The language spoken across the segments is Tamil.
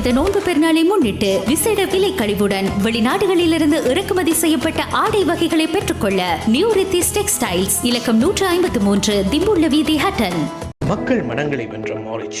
புனித நோன்பு பெருநாளை முன்னிட்டு விசேட விலை கழிவுடன் வெளிநாடுகளிலிருந்து இறக்குமதி செய்யப்பட்ட ஆடை வகைகளை பெற்றுக்கொள்ள நியூ ரித்திஸ் டெக்ஸ்டைல்ஸ் இலக்கம் நூற்று ஐம்பத்து மூன்று திம்புள்ள வீதி ஹட்டன். மக்கள் மனங்களை வென்ற மாரிச்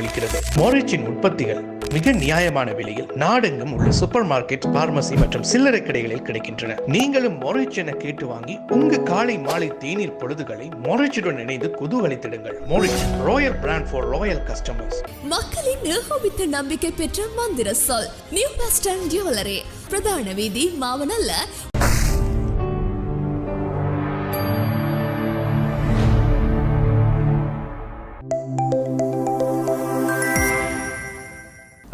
அளிக்கிறது. மோரிச்சின் உற்பத்திகள் மிக நியாயமான விலையில் நாடெங்கும் உள்ள சூப்பர் மார்க்கெட் பார்மசி மற்றும் சில்லறை கடைகளில் கிடைக்கின்றன. நீங்களும் மொரிச் என கேட்டு வாங்கி உங்க காலை மாலை தேநீர் பொழுதுகளை மொரிச்சுடன் இணைந்து குதூகலித்திடுங்கள். Morich royal brand for royal customers மக்களின் ஏகோபித்த நம்பிக்கை பெற்ற மந்திர சொல் நியூ பஸ் ஜுவல்லரி பிரதான வீதி மாவனல்ல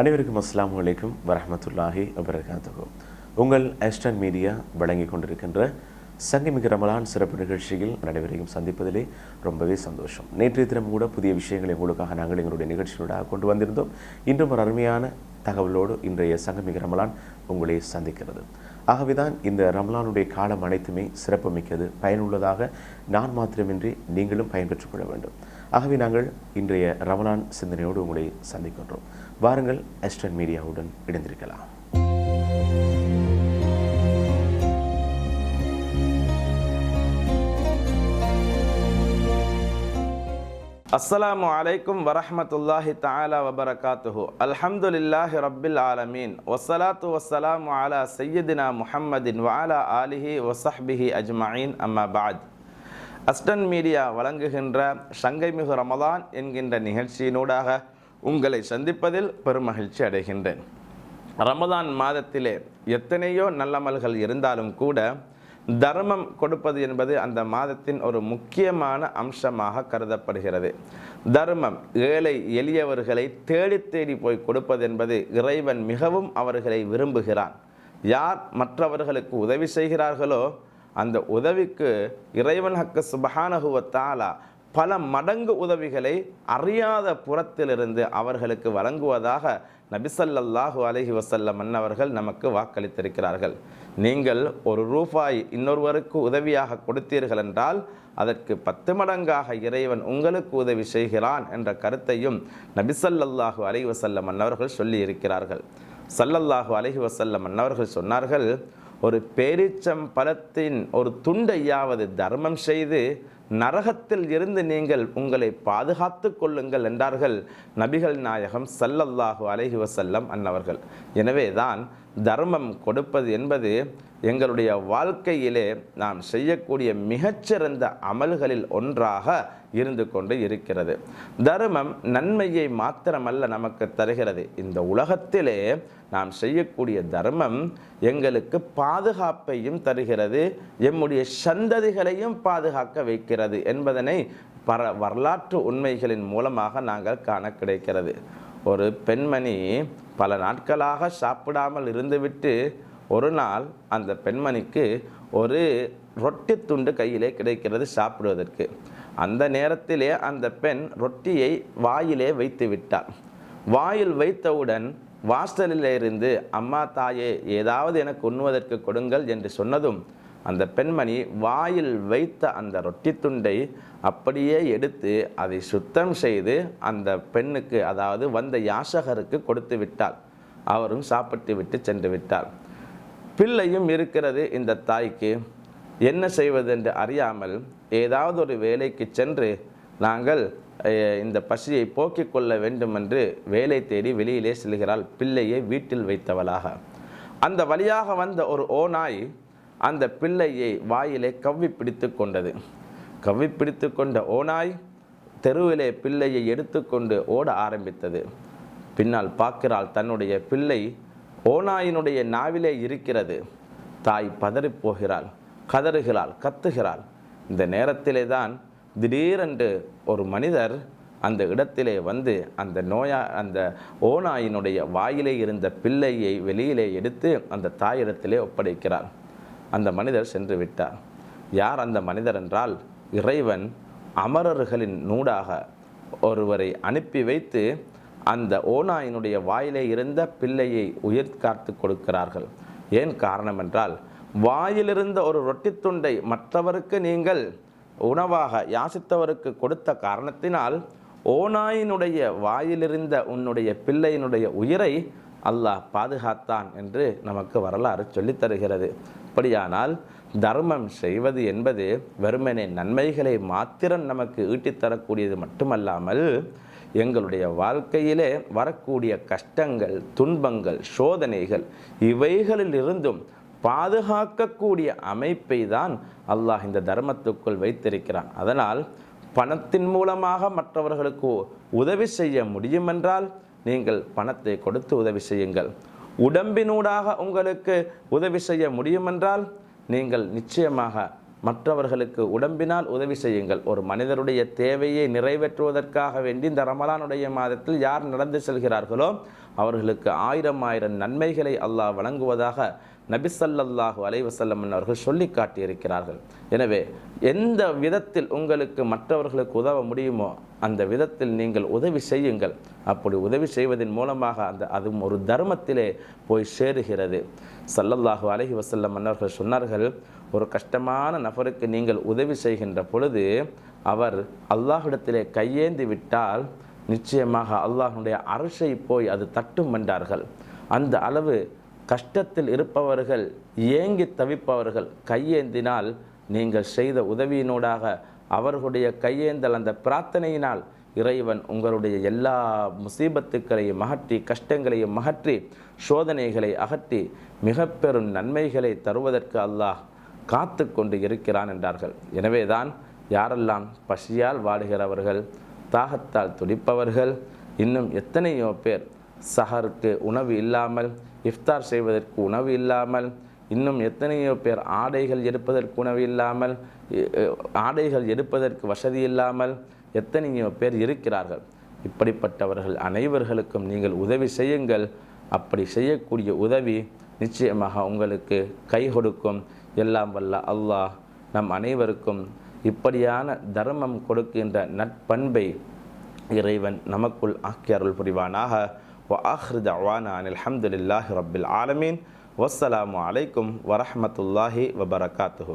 அனைவருக்கும் அஸ்லாம் வலைக்கும் வரமத்துல்லாஹி வபரகாத்துஹு. உங்கள் எஸ்டர்ன் மீடியா வழங்கி கொண்டிருக்கின்ற சங்கமிக ரமலான் சிறப்பு நிகழ்ச்சியில் அனைவரையும் சந்திப்பதிலே ரொம்பவே சந்தோஷம். நேற்றைய தினம் கூட புதிய விஷயங்களை உங்களுக்காக நாங்கள் எங்களுடைய நிகழ்ச்சியோட கொண்டு வந்திருந்தோம். இன்றும் ஒரு அருமையான தகவலோடு இன்றைய சங்கமிக ரமலான் உங்களை சந்திக்கிறது. ஆகவேதான் இந்த ரமலானுடைய காலம் அனைத்துமே சிறப்புமிக்கது பயனுள்ளதாக நான் மாத்திரமின்றி நீங்களும் பயன்பெற்றுக் கொள்ள வேண்டும். ஆகவே நாங்கள் இன்றைய ரமலான் சிந்தனையோடு உங்களை சந்திக்கின்றோம். வாருங்கள் எஸ்டன் மீடியாவுடன் இணைந்திருக்கலாம். அஸ்ஸலாமு அலைக்கும் வரஹ்மத்துல்லாஹி தாலா வபரகாத்துஹு அல்ஹம்துலில்லாஹி ரப்பில் ஆலமீன் வசலாத்து வசலாம் அலா சையதினா முஹம்மதின் வாலா ஆலிஹி வசஹ்பிஹி அஜ்மாயின் அம்மா அஸ்டன் மீடியா வழங்குகின்ற சங்கைமிகு ரமலான் என்கின்ற நிகழ்ச்சியினூடாக உங்களை சந்திப்பதில் பெருமகிழ்ச்சி அடைகின்றேன். ரமதான் மாதத்திலே எத்தனையோ நல்லமல்கள் இருந்தாலும் கூட தர்மம் கொடுப்பது என்பது அந்த மாதத்தின் ஒரு முக்கியமான அம்சமாக கருதப்படுகிறது. தர்மம் ஏழை எளியவர்களை தேடி தேடி போய் கொடுப்பது என்பது இறைவன் மிகவும் அவர்களை விரும்புகிறான். யார் மற்றவர்களுக்கு உதவி செய்கிறார்களோ அந்த உதவிக்கு இறைவன் ஹக்க சுபஹானகுவத்தாலா பல மடங்கு உதவிகளை அறியாத புறத்திலிருந்து அவர்களுக்கு வழங்குவதாக நபிசல்லாஹு அலஹி வசல்லம் மன்னவர்கள் நமக்கு வாக்களித்திருக்கிறார்கள். நீங்கள் ஒரு ரூபாய் இன்னொருவருக்கு உதவியாக கொடுத்தீர்கள் என்றால் அதற்கு பத்து மடங்காக இறைவன் உங்களுக்கு உதவி செய்கிறான் என்ற கருத்தையும் நபிசல்லாஹு அலஹி வசல்லம் மன்னவர்கள் சொல்லி இருக்கிறார்கள் சல்லல்லாஹு அலஹி வசல்லம் மன்னவர்கள் சொன்னார்கள் ஒரு பேரிச்சம் பழத்தின் ஒரு துண்டையாவது தர்மம் செய்து நரகத்தில் இருந்து நீங்கள் உங்களை பாதுகாத்து கொள்ளுங்கள் என்றார்கள் நபிகள் நாயகம் சல்லல்லாஹு அலஹி வசல்லம் அன்னவர்கள். எனவே தான் தர்மம் கொடுப்பது என்பது எங்களுடைய வாழ்க்கையிலே நாம் செய்யக்கூடிய மிகச்சிறந்த அமல்களில் ஒன்றாக இருந்து கொண்டு இருக்கிறது. தர்மம் நன்மையை மாத்திரமல்ல நமக்கு தருகிறது. இந்த உலகத்திலே நாம் செய்யக்கூடிய தர்மம் எங்களுக்கு பாதுகாப்பையும் தருகிறது எம்முடைய சந்ததிகளையும் பாதுகாக்க வைக்கிறது என்பதனை பர வரலாற்று உண்மைகளின் மூலமாக நாங்கள் காண கிடைக்கிறது. ஒரு பெண்மணி பல நாட்களாக சாப்பிடாமல் இருந்துவிட்டு ஒரு நாள் அந்த பெண்மணிக்கு ஒரு ரொட்டி துண்டு கையிலே கிடைக்கிறது சாப்பிடுவதற்கு. அந்த நேரத்திலே அந்த பெண் ரொட்டியை வாயிலே வைத்து விட்டார் வாயில் வைத்தவுடன் வாசலில் இருந்து அம்மா தாயே ஏதாவது எனக்கு உண்ணுவதற்கு கொடுங்கள் என்று சொன்னதும் அந்த பெண்மணி வாயில் வைத்த அந்த ரொட்டி துண்டை அப்படியே எடுத்து அதை சுத்தம் செய்து அந்த பெண்ணுக்கு அதாவது வந்த யாசகருக்கு கொடுத்து விட்டாள். அவரும் சாப்பிட்டு விட்டு சென்று விட்டார். பிள்ளையும் இருக்கிறது இந்த தாய்க்கு. என்ன செய்வதென்று அறியாமல் ஏதாவது ஒரு வேலைக்கு சென்று நாங்கள் இந்த பசியை போக்கிக் கொள்ள வேண்டும் என்று வேலை தேடி வெளியிலே செல்கிறாள். பிள்ளையை வீட்டில் வைத்தவளாக. அந்த வழியாக வந்த ஒரு ஓநாய் அந்த பிள்ளையை வாயிலே கவ்வி பிடித்து கொண்டது. கவ்வி பிடித்து கொண்ட ஓநாய் தெருவிலே பிள்ளையை எடுத்துக்கொண்டு ஓட ஆரம்பித்தது. பின்னால் பார்க்கிறாள் தன்னுடைய பிள்ளை ஓநாயினுடைய நாவிலே இருக்கிறது. தாய் பதறிப் போகிறாள் கதறுகிறாள் கத்துகிறாள். இந்த நேரத்திலே தான் திடீரென்று ஒரு மனிதர் அந்த இடத்திலே வந்து அந்த நோயா அந்த ஓநாயினுடைய வாயிலே இருந்த பிள்ளையை வெளியிலே எடுத்து அந்த தாயிடத்திலே ஒப்படைக்கிறார். அந்த மனிதர் சென்று விட்டார். யார் அந்த மனிதர் என்றால் இறைவன் அமரர்களின் நூடாக ஒருவரை அனுப்பி வைத்து அந்த ஓநாயினுடைய வாயிலே இருந்த பிள்ளையை உயிர் காத்து கொடுக்கிறார்கள். ஏன் காரணம் என்றால் வாயிலிருந்த ஒரு ரொட்டி துண்டை மற்றவருக்கு நீங்கள் உணவாக யாசித்தவருக்கு கொடுத்த காரணத்தினால் ஓநாயினுடைய வாயிலிருந்த உன்னுடைய பிள்ளையினுடைய உயிரை அல்லாஹ் பாதுகாத்தான் என்று நமக்கு வரலாறு சொல்லித் தருகிறது. அப்படியானால் தர்மம் செய்வது என்பது வெறுமனே நன்மைகளை மாத்திரம் நமக்கு ஈட்டித்தரக்கூடியது மட்டுமல்லாமல் எங்களுடைய வாழ்க்கையிலே வரக்கூடிய கஷ்டங்கள் துன்பங்கள் சோதனைகள் இவைகளிலிருந்தும் பாதுகாக்கக்கூடிய அமைப்பை தான் அல்லாஹ் இந்த தர்மத்துக்குள் வைத்திருக்கிறான். அதனால் பணத்தின் மூலமாக மற்றவர்களுக்கு உதவி செய்ய முடியுமென்றால் நீங்கள் பணத்தை கொடுத்து உதவி செய்யுங்கள். உடம்பினூடாக உங்களுக்கு உதவி செய்ய முடியுமென்றால் நீங்கள் நிச்சயமாக மற்றவர்களுக்கு உடம்பினால் உதவி செய்யுங்கள். ஒரு மனிதருடைய தேவையை நிறைவேற்றுவதற்காக வேண்டி இந்த ரமலானுடைய மாதத்தில் யார் நடந்து செல்கிறார்களோ அவர்களுக்கு ஆயிரம் ஆயிரம் நன்மைகளை அல்லாஹ் வழங்குவதாக நபிசல்லாஹு அலைவசல்லம் அவர்கள் சொல்லி காட்டியிருக்கிறார்கள். எனவே எந்த விதத்தில் உங்களுக்கு மற்றவர்களுக்கு உதவ முடியுமோ அந்த விதத்தில் நீங்கள் உதவி செய்யுங்கள். அப்படி உதவி செய்வதன் மூலமாக அந்த அதுவும் ஒரு தர்மத்திலே போய் சேருகிறது. சல்லல்லாஹு அலஹி வசல்லம் மன்னர்கள் சொன்னார்கள் ஒரு கஷ்டமான நபருக்கு நீங்கள் உதவி செய்கின்ற பொழுது அவர் அல்லாஹிடத்திலே கையேந்தி விட்டால் நிச்சயமாக அல்லாஹனுடைய அரசை போய் அது தட்டும் என்றார்கள். அந்த அளவு கஷ்டத்தில் இருப்பவர்கள் ஏங்கி தவிப்பவர்கள் கையேந்தினால் நீங்கள் செய்த உதவியினூடாக அவர்களுடைய கையேந்தல் அந்த பிரார்த்தனையினால் இறைவன் உங்களுடைய எல்லா முசீபத்துக்களையும் அகற்றி கஷ்டங்களையும் அகற்றி சோதனைகளை அகற்றி மிக பெரும் நன்மைகளை தருவதற்கு அல்லாஹ் காத்து கொண்டு இருக்கிறான் என்றார்கள். எனவேதான் யாரெல்லாம் பசியால் வாடுகிறவர்கள் தாகத்தால் துடிப்பவர்கள் இன்னும் எத்தனையோ பேர் சஹருக்கு உணவு இல்லாமல் இஃப்தார் செய்வதற்கு உணவு இல்லாமல் இன்னும் எத்தனையோ பேர் ஆடைகள் எடுப்பதற்கு உணவு இல்லாமல் ஆடைகள் எடுப்பதற்கு வசதி இல்லாமல் எத்தனையோ பேர் இருக்கிறார்கள். இப்படிப்பட்டவர்கள் அனைவர்களுக்கும் நீங்கள் உதவி செய்யுங்கள். அப்படி செய்யக்கூடிய உதவி நிச்சயமாக உங்களுக்கு கை கொடுக்கும். எல்லாம் வல்ல அல்லாஹ் நம் அனைவருக்கும் இப்படியான தர்மம் கொடுக்கின்ற நற்பண்பை இறைவன் நமக்குள் ஆக்கி அருள் புரிவானாக. وآخر دعوانا عن الحمد لله رب العالمين والسلام عليكم ورحمة الله وبركاته.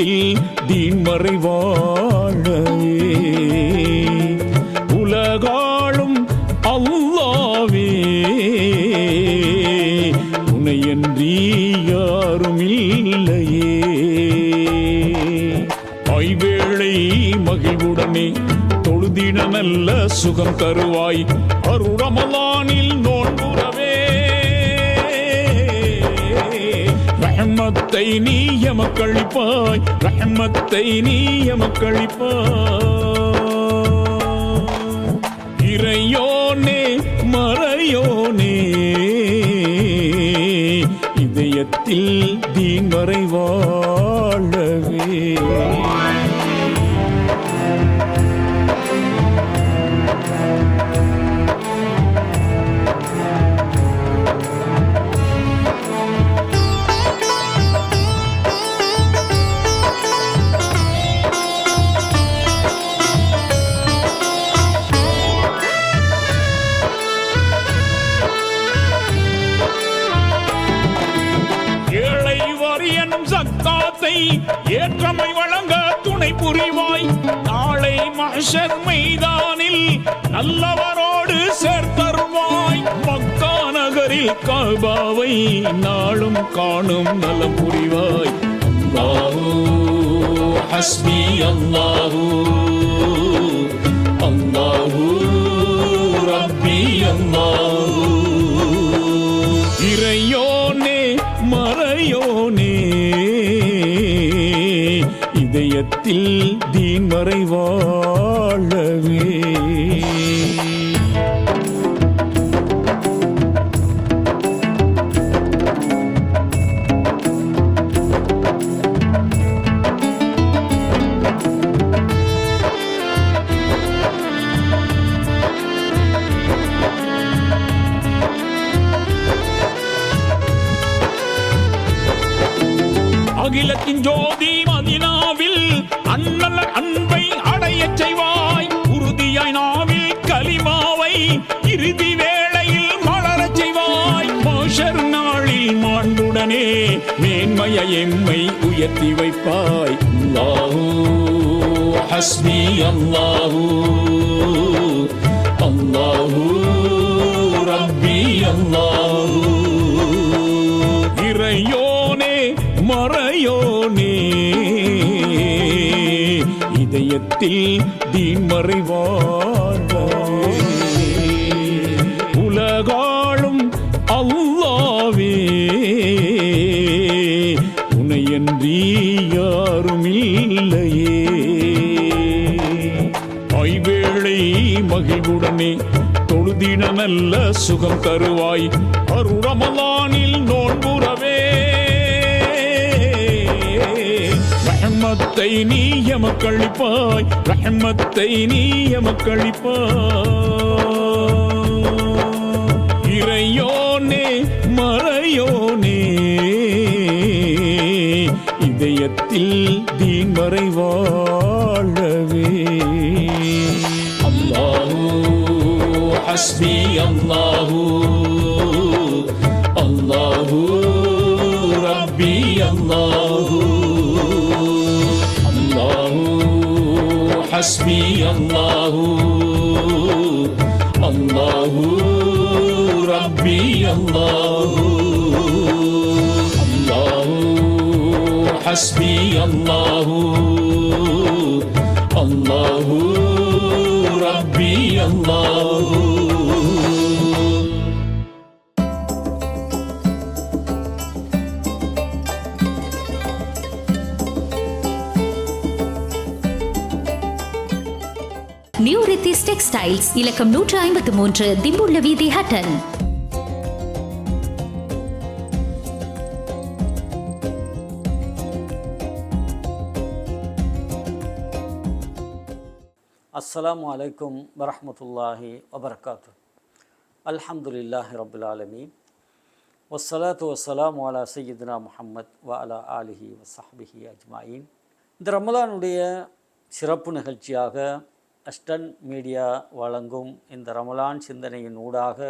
இதயத்தில் தீன் மறைவாழவே உலகாளும் அல்லாவே. உனையன்றி யாரும் இல்லையே. ஐவேளை மகிழ்வுடனே தொழுதின நல்ல சுகம் தருவாய். அருடமலா ரஹமத்தை நீ எமக்களிப்பாய். ரஹமத்தை நீ எமக்களிப்பாய். இறையோனே மறையோனே. இதயத்தில் தீன் வரை வாழவே மைதானில் நல்லவரோடு சேர்த்தருவாய். மக்கா நகரில் காபாவை நாளும் காணும் நலம் புரிவாய். அல்லாஹூ ஹஸ்பி அல்லாஹூ. அல்லாஹூ ரப்பி அல்லாஹூ. இறையோனே மறையோனே. இதயத்தில் தீன் மறைவாழவே மேன்மைய உயர்த்தி வைப்பாய் அல்லாஹூ. ஹஸ்பி அல்லாஹூ. அல்லாஹூ. ரப்பி அல்லாஹூ. இறையோனே மறையோனே. இதயத்தில் தீன் மறைவாழவே மகிழ்வுடனே தொழுதின நல்ல சுகம் தருவாய். அருளமலானில் நோன்புறவே. ரஹமத்தை நீ எமக்களிப்பாய் ரஹமத்தை நீ எமக்களிப்பாய் இறையோனே மறையோனே. இதயத்தில் தீன் மறைவாய். ஹஸ்பி அல்லாஹூ அல்லாஹூ ரப்பி அல்லாஹூ அல்லாஹூ ஹஸ்பி அல்லாஹூ அல்லாஹூ ரப்பி அல்லாஹூ அல்லாஹூ ஹஸ்பி அல்லாஹூ அல்லாஹூ ربي الله நியூ ரித்திஸ் டெக்ஸ்டைல்ஸ் இலக்கம் நூற்று ஐம்பத்து மூன்று திம்புள்ள வீதி ஹட்டன் அஸ்லாம் வலைக்கும் வரமத்துல்லாஹி வபர்காத்து. அல்ஹம்துலில்லாஹி ரபில் ஆலமீன். வஸ்ஸலாத்து வஸ்ஸலாமு அலா சையீதுனா முஹம்மத் வ அலா ஆலிஹி வசஹ்பிஹி அஜ்மாயின். இந்த ரமலானுடைய சிறப்பு நிகழ்ச்சியாக அஸ்டன் மீடியா வழங்கும் இந்த ரமலான் சிந்தனையின் ஊடாக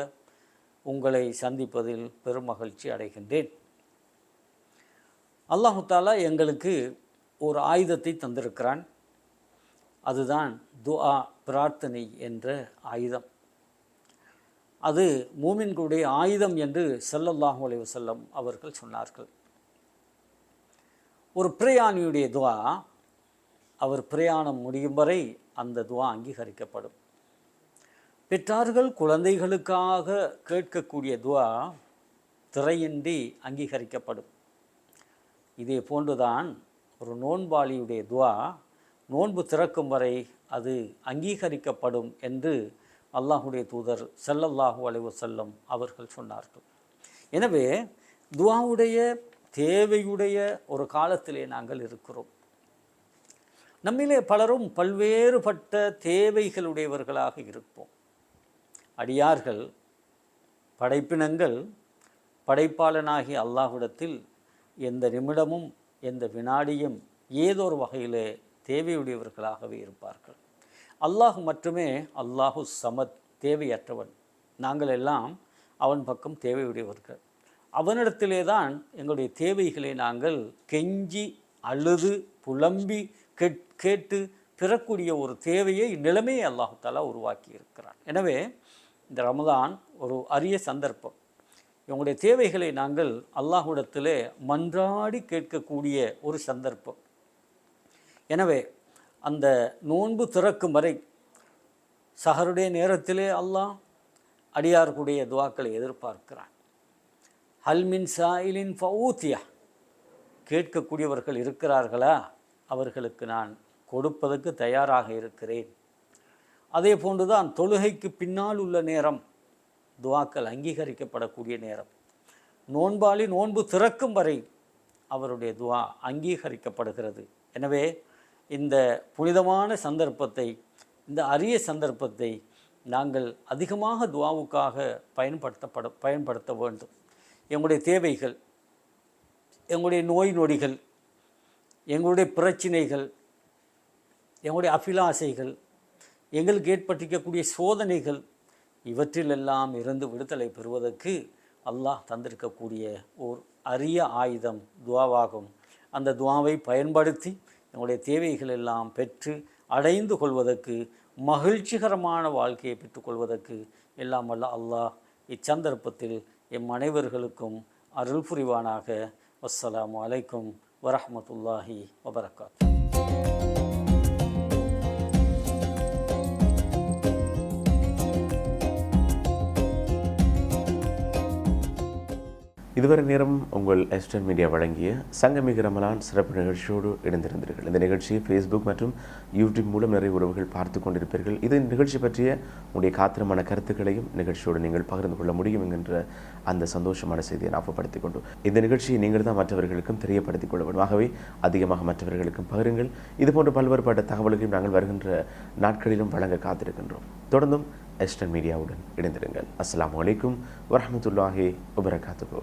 உங்களை சந்திப்பதில் பெருமகிழ்ச்சி அடைகின்றேன். அல்லாஹு தாலா எங்களுக்கு ஒரு ஆயுதத்தை தந்திருக்கிறான். அதுதான் துஆ பிரார்த்தனை என்ற ஆயுதம். அது மூமின்களுடைய ஆயுதம் என்று ஸல்லல்லாஹு அலைஹி வஸல்லம் அவர்கள் சொன்னார்கள். ஒரு பிரயாணியுடைய துவா அவர் பிரயாணம் முடியும் வரை அந்த துவா அங்கீகரிக்கப்படும். பெற்றார்கள் குழந்தைகளுக்காக கேட்கக்கூடிய துவா திரையின்றி அங்கீகரிக்கப்படும். இதே போன்றுதான் ஒரு நோன்பாளியுடைய துவா நோன்பு திறக்கும் வரை அது அங்கீகரிக்கப்படும் என்று அல்லாஹுடைய தூதர் ஸல்லல்லாஹு அலைஹி செல்லும் அவர்கள் சொன்னார்கள். எனவே துவாவுடைய தேவையுடைய ஒரு காலத்திலே நாங்கள் இருக்கிறோம். நம்மிலே பலரும் பல்வேறுபட்ட தேவைகளுடையவர்களாக இருப்போம். அடியார்கள் படைப்பினங்கள் படைப்பாளனாகி அல்லாஹ்விடத்தில் எந்த நிமிடமும் எந்த வினாடியும் ஏதோ ஒரு வகையிலே தேவையுடையவர்களாகவே இருப்பார்கள். அல்லாஹ் மட்டுமே அல்லாஹு சமத் தேவையற்றவன். நாங்கள் எல்லாம் அவன் பக்கம் தேவையுடையவர்கள். அவனிடத்திலே தான் எங்களுடைய தேவைகளை நாங்கள் கெஞ்சி அழுது புலம்பி கேட் கேட்டு பெறக்கூடிய ஒரு தேவையை நிலைமையை அல்லாஹு தாலா உருவாக்கி இருக்கிறான் எனவே இந்த ரமதான் ஒரு அரிய சந்தர்ப்பம். இவங்களுடைய தேவைகளை நாங்கள் அல்லாஹுடத்திலே மன்றாடி கேட்கக்கூடிய ஒரு சந்தர்ப்பம். எனவே அந்த நோன்பு திறக்கும் வரை சஹருடைய நேரத்திலே அல்லாஹ் அடியார்களுடைய துவாக்களை எதிர்பார்க்கிறான். ஹல்மின் சாயிலின் ஃபவுத்தியா? கேட்கக்கூடியவர்கள் இருக்கிறார்களா? அவர்களுக்கு நான் கொடுப்பதற்கு தயாராக இருக்கிறேன். அதே போன்றுதான் தொழுகைக்கு பின்னால் உள்ள நேரம் துவாக்கள் அங்கீகரிக்கப்படக்கூடிய நேரம். நோன்பாளி நோன்பு திறக்கும் வரை அவருடைய துவா அங்கீகரிக்கப்படுகிறது. எனவே இந்த புனிதமான சந்தர்ப்பத்தை இந்த அரிய சந்தர்ப்பத்தை நாங்கள் அதிகமாக துவாவுக்காக பயன்படுத்தப்பட பயன்படுத்த வேண்டும். எங்களுடைய தேவைகள் எங்களுடைய நோய் நொடிகள் எங்களுடைய பிரச்சினைகள் எங்களுடைய அபிலாசைகள் எங்களுக்கு ஏற்பட்டிருக்கக்கூடிய சோதனைகள் இவற்றிலெல்லாம் இருந்து விடுதலை பெறுவதற்கு அல்லாஹ் தந்திருக்கக்கூடிய ஓர் அரிய ஆயுதம் துவாவாகும். அந்த துவாவை பயன்படுத்தி எங்களுடைய தேவைகள் எல்லாம் பெற்று அடைந்து கொள்வதற்கு மகிழ்ச்சிகரமான வாழ்க்கையை பெற்றுக்கொள்வதற்கு எல்லாம் வல்ல அல்லாஹ் இச்சந்தர்ப்பத்தில் எம் அனைவர்களுக்கும் அருள் புரிவானாக. வஸ்ஸலாமு அலைக்கும் வரமத்துல்லாஹி வபரகாத். இதுவரை நேரம் உங்கள் எஸ்டர்ன் மீடியா வழங்கிய சங்கமிக ரமலான் சிறப்பு நிகழ்ச்சியோடு இணைந்திருந்தீர்கள். இந்த நிகழ்ச்சியை ஃபேஸ்புக் மற்றும் யூடியூப் மூலம் நிறைய உறவுகள் பார்த்து கொண்டிருப்பீர்கள். இது நிகழ்ச்சி பற்றிய உங்களுடைய காத்திரமான கருத்துக்களையும் நிகழ்ச்சியோடு நீங்கள் பகிர்ந்து கொள்ள முடியும் என்கின்ற அந்த சந்தோஷமான செய்தியை ஞாபகப்படுத்திக் கொண்டு இந்த நிகழ்ச்சியை நீங்கள் தான் மற்றவர்களுக்கும் தெரியப்படுத்திக் கொள்ள வேண்டும். ஆகவே அதிகமாக மற்றவர்களுக்கும் பகிருங்கள். இதுபோன்ற பல்வேறுபட்ட தகவல்களையும் நாங்கள் வருகின்ற நாட்களிலும் வழங்க காத்திருக்கின்றோம். தொடர்ந்தும் எஸ்டர்ன் மீடியாவுடன் இணைந்திருங்கள். அஸ்ஸலாமு அலைக்கும் வரஹ்மத்துல்லாஹி வபரகாத்துஹு.